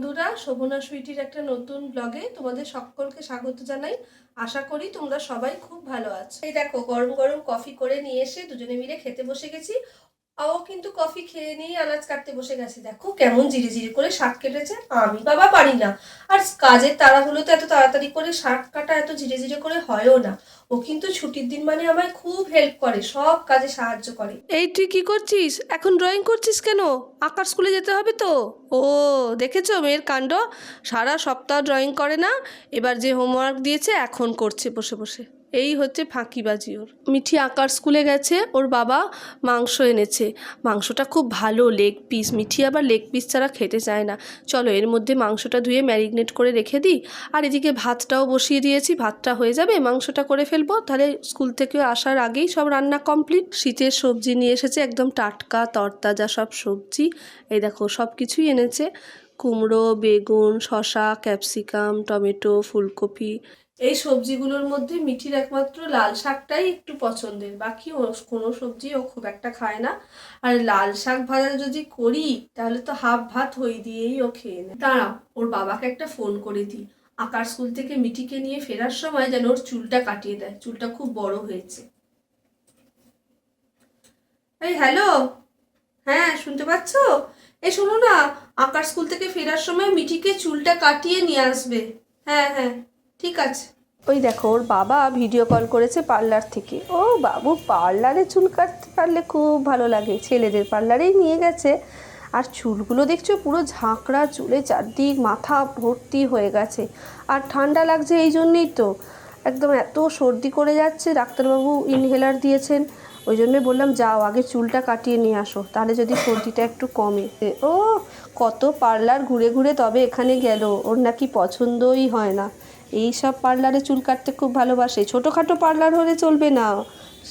বন্ধুরা, শোভনা সুইটির একটা নতুন ব্লগে তোমাদের সকলকে স্বাগত জানাই। আশা করি তোমরা সবাই খুব ভালো আছো। এই দেখো, গরম গরম কফি করে নিয়ে এসে দুজনে মিলে খেতে বসে গেছি। ও কিন্তু কফি খেয়ে নিয়েই আনাজ কাটতে বসে গেছে। দেখো কেমন জিরে জিরে করে শাক কেটেছে। আমি বাবা পারি না। আর কাজের তাড়াহুড়োতে এত তাড়াতাড়ি করে শাক কাটা এত ধীরে ধীরে করে হয়ও না। ও কিন্তু ছুটির দিন মানে আমায় খুব হেল্প করে, সব কাজে সাহায্য করে। এই তুই কি করছিস? এখন ড্রয়িং করছিস কেন? আঁকার স্কুলে যেতে হবে তো? ও, দেখেছ মেয়ের কাণ্ড? সারা সপ্তাহ ড্রয়িং করে না, এবার যে হোমওয়ার্ক দিয়েছে এখন করছে বসে বসে। এই হচ্ছে ফাঁকিবাজি ওর। মিঠি আঁকার স্কুলে গেছে, ওর বাবা মাংস এনেছে। মাংসটা খুব ভালো লেগ পিস মিঠি আবার লেগ পিস ছাড়া খেতে চায় না। চলো এর মধ্যে মাংসটা ধুয়ে ম্যারিনেট করে রেখে দিই। আর এদিকে ভাতটাও বসিয়ে দিয়েছি, ভাতটা হয়ে যাবে, মাংসটা করে ফেলব। তাহলে স্কুল থেকে আসার আগেই সব রান্না কমপ্লিট শীতের সবজি নিয়ে এসেছে একদম টাটকা, তরতাজা সব সবজি। এই দেখো সব কিছুই এনেছে। কুমড়ো, বেগুন, শসা ক্যাপসিকাম টমেটো, ফুলকপি। এই সবজিগুলোর মধ্যে মিঠির একমাত্র লাল শাকটাই একটু পছন্দের। বাকি ও কোনো সবজি ও খুব একটা খায় না। আর লাল শাক ভাজা যদি করি, তাহলে তো হাফ ভাত হই দিয়েই ও খেয়ে নেয়। দাঁড়া, ওর বাবাকে একটা ফোন করে দিই। আকার স্কুল থেকে মিঠিকে নিয়ে ফেরার সময় যেন ওর চুলটা কাটিয়ে দেয়। চুলটা খুব বড় হয়েছে। এই হ্যালো হ্যাঁ শুনতে পাচ্ছ? এই শোনো না আকার স্কুল থেকে ফেরার সময় মিঠিকে চুলটা কাটিয়ে নিয়ে আসবে। হ্যাঁ হ্যাঁ। ঠিক আছে। ওই দেখো, ওর বাবা ভিডিও কল করেছে পার্লার থেকে। ও বাবু পার্লারে চুল কাটতে পারলে খুব ভালো লাগে। ছেলেদের পার্লারেই নিয়ে গেছে। আর চুলগুলো দেখছ, পুরো ঝাঁকড়া চুলে চারদিক মাথা ভর্তি হয়ে গেছে। আর ঠান্ডা লাগছে এই জন্যেই তো। একদম এত সর্দি করে যাচ্ছে, ডাক্তারবাবু ইনহেলার দিয়েছেন। ওই জন্য বললাম, যাও, আগে চুলটা কাটিয়ে নিয়ে আসো। তাহলে যদি সর্দিটা একটু কমে। ও, কত পার্লার ঘুরে ঘুরে তবে এখানে গেল। ওর নাকি পছন্দই হয় না। এই সব পার্লারে চুল কাটতে খুব ভালোবাসে। ছোটোখাটো পার্লার হলে চলবে না।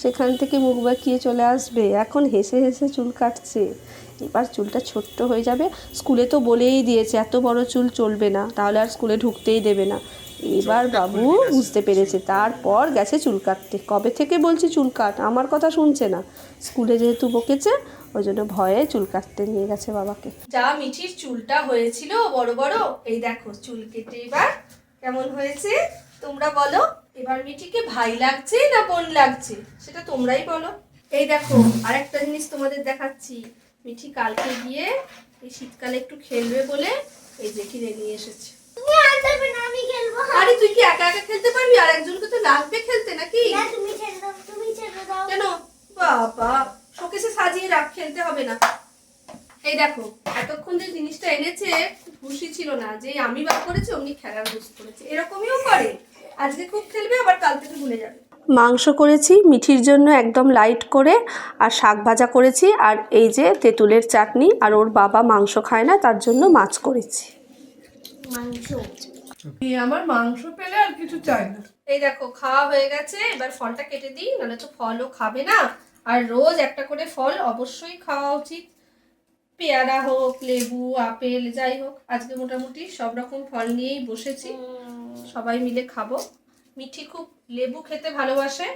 সেখান থেকে মুখ বাঁকিয়ে চলে আসবে। এখন হেসে হেসে চুল কাটছে। এবার চুলটা ছোট্ট হয়ে যাবে। স্কুলে তো বলেই দিয়েছে এত বড় চুল চলবে না। তাহলে আর স্কুলে ঢুকতেই দেবে না। এবার বাবু বুঝতে পেরেছে। তারপর গেছে চুল কাটতে। কবে থেকে বলছি চুল কাট? আমার কথা শুনছে না। স্কুলে যেহেতু বকেছে ওই জন্য ভয়ে চুল কাটতে নিয়ে গেছে বাবাকে। যা মিঠির চুলটা হয়েছিল বড় বড় এই দেখো চুল কেটে এবার কেমন হয়েছে? তোমরা বলো। এবার মিঠিকে ভাই লাগছে না বোন লাগছে? সেটা তোমরাই বলো। এই দেখো আরেকটা জিনিস তোমাদের দেখাচ্ছি। মিঠি কালকে গিয়ে এই শীতকালে একটু খেলবে বলে এই যে কিনে নিয়ে এসেছে। তুমি আর তুই কি একা একা খেলতে পারবি? আর একজনকে তো লাগবে খেলতে নাকি? কেন? বাবা শোকেসে সাজিয়ে রাখ খেলতে হবে না। এই দেখো এতক্ষণ যে জিনিসটা এনেছে খুশি ছিল না যে আমি বার করেছি অমনি খেলার বুঝ করেছে। এরকমইও করে। আজকে খুব খেলবে আবার কাল থেকে ভুলে যাবে। মাংস করেছি মিঠির জন্য একদম লাইট করে আর শাক ভাজা করেছি আর এই যে তেঁতুলের চাটনি আর ওর বাবা মাংস খায় না তার জন্য মাছ করেছি। মাংস। আমার মাংস পেলে আর কিছু চাই না। এই দেখো খাওয়া হয়ে গেছে এবার ফলটা কেটে দিই নাহলে তো ফলও খাবে না। আর রোজ একটা করে ফল অবশ্যই খাওয়া উচিত। পেয়ারা হোক লেবু আপেল যাই হোক আজকে মোটামুটি সব রকম ফল নিয়েই বসেছি। সবাই মিলে খাব। মিঠি খুব লেবু খেতে ভালোবাসে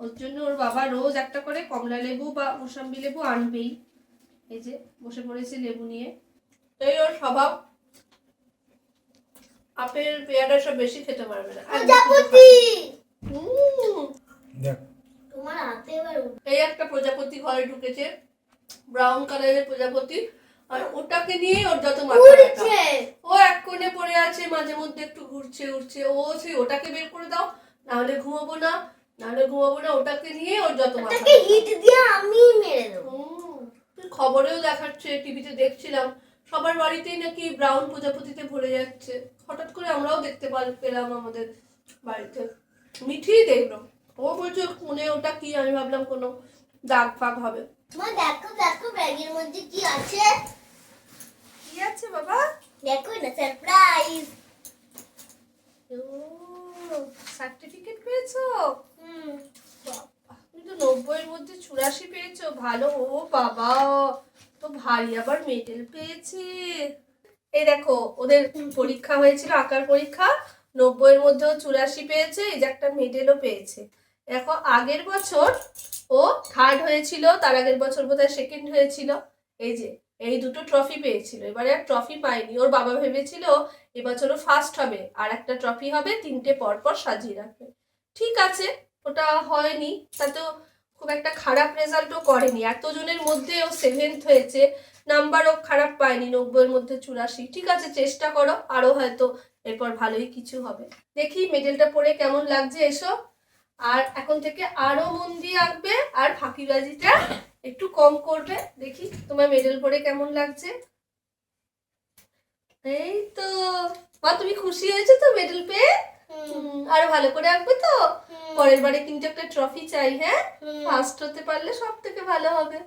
ওর জন্য ওর বাবা রোজ একটা করে কমলা লেবু বা মোসাম্বি লেবু আনবেই। এই যে বসে পড়েছে লেবু নিয়ে। এই ওর স্বভাব। আপেল পেয়ারা সব বেশি খেতে পারবে না। তোমার হাতে এই একটা প্রজাপতি ঘরে ঢুকেছে। ব্রাউন কালারের প্রজাপতি আর ওটাকে নিয়ে ওর যত মাথা ব্যথা। ও এক কোণে পড়ে আছে মাঝে মধ্যে একটু ঘুরছে উঠছে ও সেই ওটাকে বের করে দাও নাহলে ঘুমাবো না নাহলে ঘুমাবো না ওটাকে নিয়ে ওর যত মাথা হিট দিয়ে আমি মেরে দেবো। খবরেও দেখাচ্ছে টিভিতে দেখছিলাম। সবার বাড়িতেই নাকি ব্রাউন প্রজাপতিতে ভরে যাচ্ছে। হঠাৎ করে আমরাও দেখতে পাল- পেলাম আমাদের বাড়িতে। মিঠি দেখল। ও বলছে কোনে ওটা কি? আমি ভাবলাম কোনো দাগ ফাগ হবে। মা দেখো দেখো ব্যাগের মধ্যে কি আছে? কি আছে বাবা? দেখো না সারপ্রাইজ সার্টিফিকেট পেয়েছ? হুম। বাবা, তুমি তো নব্বইয়ের মধ্যে চুরাশি পেয়েছ। ভালো ও বাবা তো ভারী আবার মেডেল পেয়েছে। এই দেখো ওদের পরীক্ষা হয়েছিল আঁকার পরীক্ষা। নব্বইয়ের মধ্যেও চুরাশি পেয়েছে এই যে একটা মেডেলও পেয়েছে। দেখো, আগের বছর ও থার্ড হয়েছিল, তার আগের বছর বোধহয় সেকেন্ড হয়েছিল। এই যে, এই দুটো ট্রফি পেয়েছিল, এবারে আর ট্রফি পায়নি। ওর বাবা ভেবেছিল এবছরও ফার্স্ট হবে, আর একটা ট্রফি হবে, তিনটে পরপর সাজিয়ে রাখবে। ঠিক আছে, ওটা হয়নি তাতেও খুব একটা খারাপ রেজাল্টও করেনি। এতজনের মধ্যে ও সেভেন্থ হয়েছে নাম্বারও খারাপ পায়নি, নব্বইয়ের মধ্যে চুরাশি। ঠিক আছে, চেষ্টা করো আরও হয়তো এরপর ভালোই কিছু হবে। দেখি মেডেলটা পরে কেমন লাগছে, এসো। আর এখন থেকে আরও মন দিয়ে আঁকবে আর ফাঁকিবাজিটা একটু কম করবে। দেখি তোমার মেডেল পরে কেমন লাগছে। এই তো। মা তুমি খুশি হয়েছো তো মেডেল পেয়ে? আরও ভালো করে আঁকবে তো? পরের বারে কিন্তু একটা ট্রফি চাই হ্যাঁ? ফার্স্ট হতে পারলে সব থেকে ভালো হবে।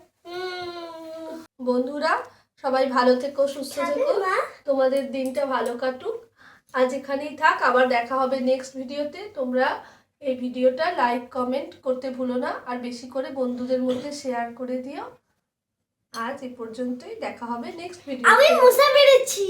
বন্ধুরা সবাই ভালো থেকো সুস্থ থেকো। মা। তোমাদের দিনটা ভালো কাটুক। আজ এখানেই থাক আবার দেখা হবে নেক্সট ভিডিওতে তোমরা এই ভিডিওটা লাইক, কমেন্ট করতে ভুলো না, আর বেশি করে বন্ধুদের মধ্যে শেয়ার করে দিও। আজ এ পর্যন্তই, দেখা হবে নেক্সট ভিডিও আমি মুসা মেরেছি!